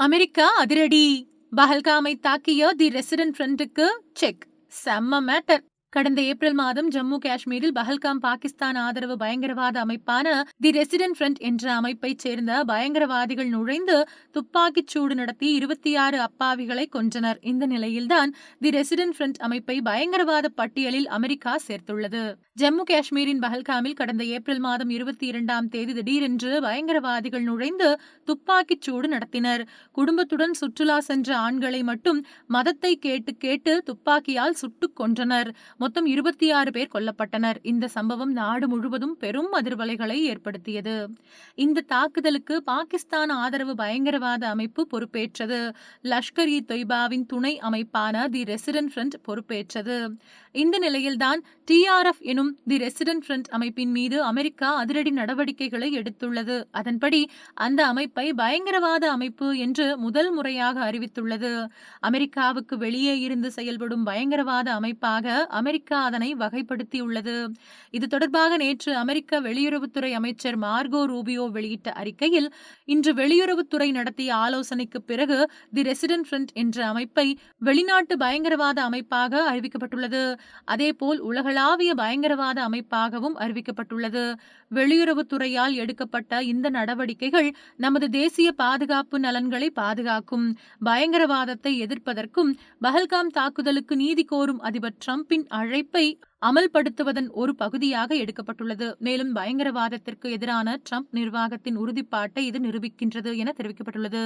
America அதிரடி. பஹல்காமை தாக்கிய தி ரெசிடென்ட் ஃப்ரெண்டுக்கு செக். செம்ம மேட்டர். கடந்த ஏப்ரல் மாதம் ஜம்மு காஷ்மீரில் பஹல்காம் பாகிஸ்தான் ஆதரவு பயங்கரவாத அமைப்பான தி ரெசிடென்ட் ஃப்ரண்ட் என்ற அமைப்பைச் சேர்ந்த பயங்கரவாதிகள் நுழைந்து துப்பாக்கிச் சூடு நடத்தி இருபத்தி ஆறு அப்பாவிகளை கொன்றனர். இந்த நிலையில்தான் தி ரெசிடென்ட் ஃப்ரண்ட் அமைப்பை பயங்கரவாத பட்டியலில் அமெரிக்கா சேர்த்துள்ளது. ஜம்மு காஷ்மீரின் பஹல்காமில் கடந்த ஏப்ரல் மாதம் இருபத்தி இரண்டாம் தேதி திடீரென்று பயங்கரவாதிகள் நுழைந்து துப்பாக்கிச் சூடு நடத்தினர். குடும்பத்துடன் சுற்றுலா சென்ற ஆண்களை மட்டும் மதத்தை கேட்டு கேட்டு துப்பாக்கியால் சுட்டுக் கொன்றனர். மொத்தம் இருபத்தி ஆறு பேர் கொல்லப்பட்டனர். இந்த சம்பவம் நாடு முழுவதும் பெரும் அதிர்வலைகளை ஏற்படுத்தியது. இந்த தாக்குதலுக்கு பாகிஸ்தான் ஆதரவு பயங்கரவாத அமைப்பு பொறுப்பேற்றது. லஷ்கர் இ தொய்பாவின் துணை அமைப்பான தி ரெசிடென்ட் ஃப்ரண்ட் பொறுப்பேற்றது. இந்த நிலையில்தான் டிஆர்எஃப் எனும் தி ரெசிடென்ட் ஃப்ரண்ட் அமைப்பின் மீது அமெரிக்கா அதிரடி நடவடிக்கைகளை எடுத்துள்ளது. அதன்படி அந்த அமைப்பை பயங்கரவாத அமைப்பு என்று முதல் முறையாக அறிவித்துள்ளது. அமெரிக்காவுக்கு வெளியே இருந்து செயல்படும் பயங்கரவாத அமைப்பாக அமெரிக்கா அதனை வகைப்படுத்தியுள்ளது. இது தொடர்பாக நேற்று அமெரிக்க வெளியுறவுத்துறை அமைச்சர் மார்கோ ரூபியோ வெளியிட்ட அறிக்கையில் இன்று வெளியுறவுத்துறை நடத்திய ஆலோசனைக்கு பிறகு தி ரெசிடென்ட் ஃப்ரண்ட் என்ற அமைப்பை வெளிநாட்டு பயங்கரவாத அமைப்பாக அறிவிக்கப்பட்டுள்ளது. அதேபோல் உலகளாவிய பயங்கரவாத அமைப்பாகவும் அறிவிக்கப்பட்டுள்ளது. வெளியுறவுத்துறையால் எடுக்கப்பட்ட இந்த நடவடிக்கைகள் நமது தேசிய பாதுகாப்பு நலன்களை பாதுகாக்கும். பயங்கரவாதத்தை எதிர்ப்பதற்கும் பஹல்காம் தாக்குதலுக்கு நீதி கோரும் அதிபர் டிரம்பின் அழைப்பை அமல்படுத்துவதன் ஒரு பகுதியாக எடுக்கப்பட்டுள்ளது. மேலும் பயங்கரவாதத்திற்கு எதிரான ட்ரம்ப் நிர்வாகத்தின் உறுதிப்பாட்டை இது நிரூபிக்கின்றது என தெரிவிக்கப்பட்டுள்ளது.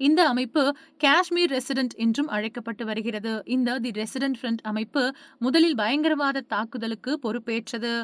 இந்த அமைப்பு காஷ்மீர் ரெசிடென்ட் என்றும் அழைக்கப்பட்டு வருகிறது. இந்த தி ரெசிடென்ட் ஃப்ரண்ட் அமைப்பு முதலில் பயங்கரவாத தாக்குதலுக்கு பொறுப்பேற்றது.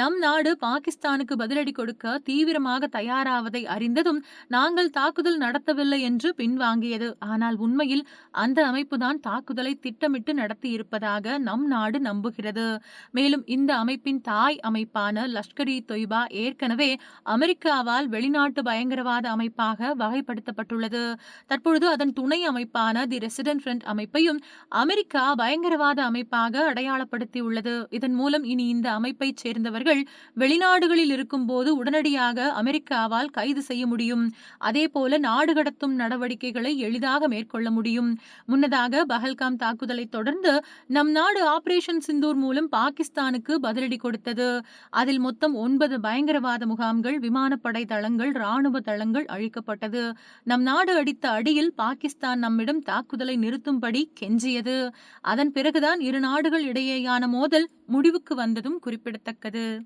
நம் நாடு பாகிஸ்தானுக்கு பதிலடி கொடுக்க தீவிரமாக தயாராவதை அறிந்ததும் நாங்கள் தாக்குதல் நடத்தவில்லை என்று பின்வாங்கியது. ஆனால் உண்மையில் அந்த அமைப்புதான் தாக்குதலை திட்டமிட்டு நடத்தி இருப்பதாக நம் நாடு நம்புகிறது. மேலும் இந்த அமைப்பின் தாய் அமைப்பான லஷ்கர் இ தொய்பா ஏற்கனவே அமெரிக்காவால் வெளிநாட்டு பயங்கரவாத அமைப்பாக வகைப்படுத்தப்பட்டுள்ளது. தற்பொழுது அதன் துணை அமைப்பான தி ரெசிடென்ட் ஃப்ரண்ட் அமைப்பையும் அமெரிக்கா பயங்கரவாத அமைப்பாக அடையாளப்படுத்தியுள்ளது. இதன் மூலம் இனி இந்த அமைப்பைச் சேர்ந்தவர்கள் வெளிநாடுகளில் இருக்கும்போது உடனடியாக அமெரிக்காவால் கைது செய்ய முடியும். அதேபோல நாடு கடத்தும் நடவடிக்கைகளை எளிதாக மேற்கொள்ள முடியும். முன்னதாக பஹல்காம் தாக்குதலை தொடர்ந்து நம் நாடு ஆபரேஷன் சிந்தூர் மூலம் பாகிஸ்தானுக்கு பதிலடி கொடுத்தது. அதில் மொத்தம் ஒன்பது பயங்கரவாத முகாம்கள் விமானப்படை தளங்கள் ராணுவ தளங்கள் அழிக்கப்பட்டது. நம் நாடு அடித்த அடியில் பாகிஸ்தான் நம்மிடம் தாக்குதலை நிறுத்தும்படி கெஞ்சியது. அதன் பிறகுதான் இரு நாடுகள் இடையேயான மோதல் முடிவுக்கு வந்ததும் குறிப்பிடத்தக்கது.